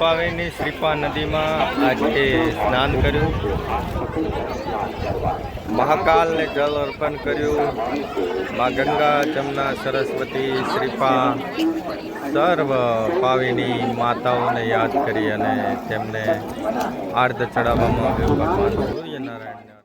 પાવેની શ્રીપા નદીમાં આજે સ્નાન કર્યું. મહાકાલને જલ અર્પણ કર્યું. મા ગંગા જમના સરસ્વતી શ્રીપા સર્વ પાવીની માતાઓને યાદ કરી અને તેમને આર્ધ ચડાવવામાં આવ્યું. ભગવાન સૂર્યનારાયણને